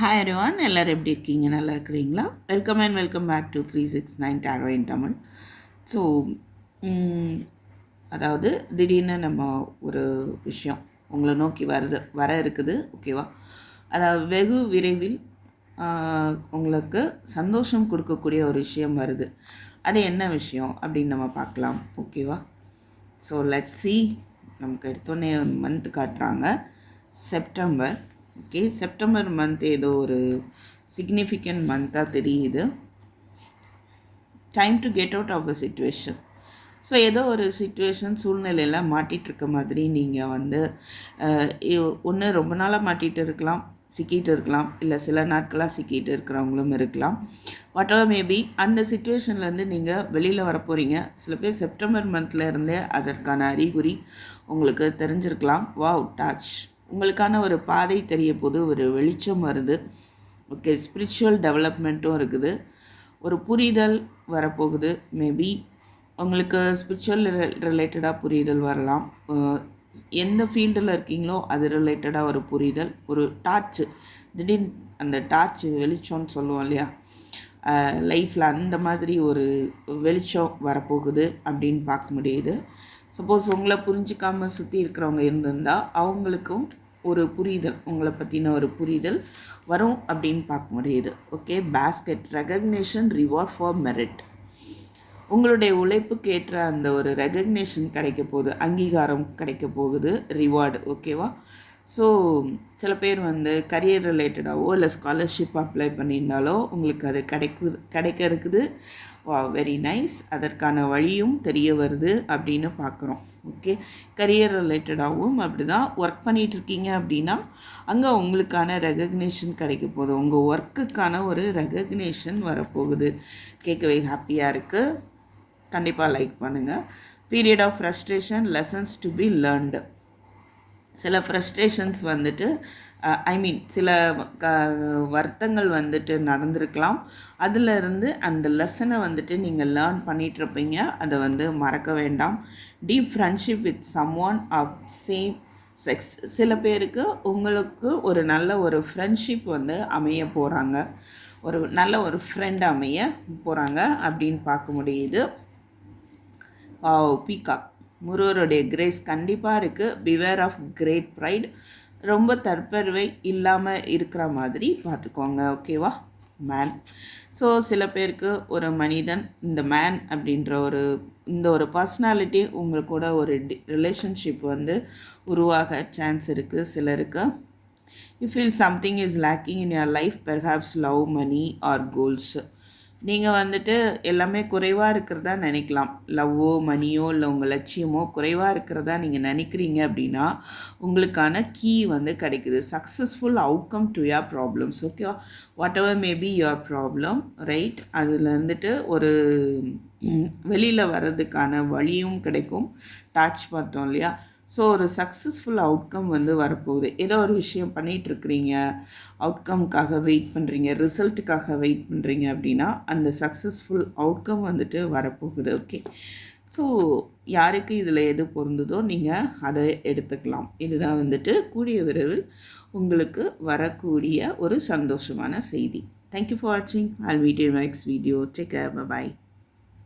Hi everyone. எல்லோரும் எப்படி இருக்கீங்க? நல்லா இருக்கிறீங்களா? Welcome and welcome back to three six nine tarot in Tamil so அதாவது திடீர்னு நம்ம ஒரு விஷயம் உங்களை நோக்கி வருது வர இருக்குது ஓகேவா அதாவது வெகு விரைவில் உங்களுக்கு சந்தோஷம் கொடுக்கக்கூடிய ஒரு விஷயம் வருது. அது என்ன விஷயம் அப்படின்னு நம்ம பார்க்கலாம் ஓகேவா ஸோ லெட் சி நமக்கு எடுத்தோடனே மந்த் காட்டுறாங்க. செப்டம்பர் ஓகே செப்டம்பர் மந்த் ஏதோ ஒரு சிக்னிஃபிகண்ட் மந்த்தாக தெரியுது. Time to get out of a situation so ஏதோ ஒரு சுச்சுவேஷன் சூழ்நிலையில் மாட்டிகிட்டு இருக்க மாதிரி நீங்கள் வந்து ஒன்று ரொம்ப நாளாக மாட்டிகிட்டு இருக்கலாம் சிக்கிட்டு இருக்கலாம் இல்லை சில நாட்களாக சிக்கிட்டு இருக்கிறவங்களும் இருக்கலாம். வாட் எவர் மேபி அந்த சுச்சுவேஷன்லேருந்து நீங்கள் வெளியில் வர போகிறீங்க சில பேர் செப்டம்பர் மந்த்லேருந்தே அதற்கான அறிகுறி உங்களுக்கு தெரிஞ்சிருக்கலாம். வாவ் டாச் உங்களுக்கான ஒரு பாதை தெரிய போது ஒரு வெளிச்சம் வருது. ஓகே ஸ்பிரிச்சுவல் டெவலப்மெண்ட்டும் இருக்குது. ஒரு புரிதல் வரப்போகுது. மேபி உங்களுக்கு ஸ்பிரிச்சுவல் ரிலேட்டடாக புரிதல் வரலாம். எந்த ஃபீல்டில் இருக்கீங்களோ அது ரிலேட்டடாக ஒரு புரிதல் ஒரு டார்ச்சு திடீர்னு அந்த டார்ச் வெளிச்சம்னு சொல்லுவோம் இல்லையா? லைஃப்பில் அந்த மாதிரி ஒரு வெளிச்சம் வரப்போகுது அப்படின்னு பார்க்க முடியுது. சப்போஸ் உங்களை புரிஞ்சிக்காமல் சுற்றி இருக்கிறவங்க இருந்திருந்தால் அவங்களுக்கும் ஒரு புரிதல் உங்களை பற்றின ஒரு புரிதல் வரும் அப்படின்னு பார்க்க முடியுது. Okay basket recognition reward for merit உங்களுடைய உழைப்புக்கு ஏற்ற அந்த ஒரு ரெகக்னேஷன் கிடைக்க போகுது அங்கீகாரம் கிடைக்க போகுது ரிவார்டு ஓகேவா ஸோ சில பேர் வந்து கரியர் ரிலேட்டடாகவோ இல்லை ஸ்காலர்ஷிப் அப்ளை பண்ணியிருந்தாலோ உங்களுக்கு அது கிடைக்குது கிடைக்க இருக்குது வா வெரி நைஸ் அதற்கான வழியும் தெரிய வருது அப்படின்னு பார்க்குறோம் ஓகே கரியர் ரிலேட்டடாகவும் அப்படி தான் ஒர்க் பண்ணிகிட்டு இருக்கீங்க அப்படின்னா அங்கே உங்களுக்கான ரெகக்னேஷன் கிடைக்க போகுது. உங்கள் ஒர்க்குக்கான ஒரு ரெகக்னேஷன் வரப்போகுது. கேட்கவே ஹாப்பியாக இருக்குது கண்டிப்பாக லைக் பண்ணுங்கள் period of frustration lessons to be learned சில ஃப்ரஸ்ட்ரேஷன்ஸ் வந்துட்டு ஐ மீன் சில க வருத்தங்கள் வந்துட்டு நடந்திருக்கலாம். அதிலிருந்து அந்த லெசனை வந்துட்டு நீங்கள் லேர்ன் பண்ணிகிட்ருப்பீங்க அதை வந்து மறக்க வேண்டாம். Deep friendship with someone of same sex சில பேருக்கு உங்களுக்கு ஒரு நல்ல ஒரு ஃப்ரெண்ட்ஷிப் வந்து அமைய போகிறாங்க ஒரு நல்ல ஒரு ஃப்ரெண்ட் அமைய போகிறாங்க அப்படின்னு பார்க்க முடியுது. பீகாக். முருகருடைய கிரேஸ் கண்டிப்பாக இருக்குது பிவேர் ஆஃப் கிரேட் ப்ரைட் ரொம்ப தற்பெருவை இல்லாமல் இருக்கிற மாதிரி பார்த்துக்கோங்க ஓகேவா மேன் ஸோ சில பேருக்கு ஒரு மனிதன் இந்த மேன் அப்படின்ற ஒரு இந்த ஒரு பர்சனாலிட்டி உங்களுக்கு கூட ஒரு ரிலேஷன்ஷிப் வந்து உருவாக சான்ஸ் இருக்குது சிலருக்கு. You feel something is lacking in your life perhaps love money or goals நீங்கள் வந்துட்டு எல்லாமே குறைவாக இருக்கிறதா நினைக்கலாம். லவ்வோ மணியோ இல்லை உங்கள் லட்சியமோ குறைவாக இருக்கிறதா நீங்கள் நினைக்கிறீங்க அப்படின்னா உங்களுக்கான கீ வந்து கிடைக்குது. Successful outcome to your problems ஓகேவா whatever maybe your problem right அதில் இருந்துட்டு ஒரு வெளியில் வர்றதுக்கான வழியும் கிடைக்கும். டச் பார்த்தோம் இல்லையா? ஸோ ஒரு சக்ஸஸ்ஃபுல் அவுட்கம் வந்து வரப்போகுது. ஏதோ ஒரு விஷயம் பண்ணிகிட்டு இருக்கிறீங்க அவுட்கம்க்காக வெயிட் பண்ணுறீங்க ரிசல்ட்டுக்காக வெயிட் பண்ணுறீங்க அப்படின்னா அந்த சக்ஸஸ்ஃபுல் அவுட்கம் வந்துட்டு வரப்போகுது. ஓகே ஸோ யாருக்கு இதில் எது பொருந்துதோ நீங்கள் அதை எடுத்துக்கலாம். இதுதான் வந்துட்டு கூடிய விரைவில் உங்களுக்கு வரக்கூடிய ஒரு சந்தோஷமான செய்தி. தேங்க்யூ ஃபார் வாட்சிங் I meet you next video take care bye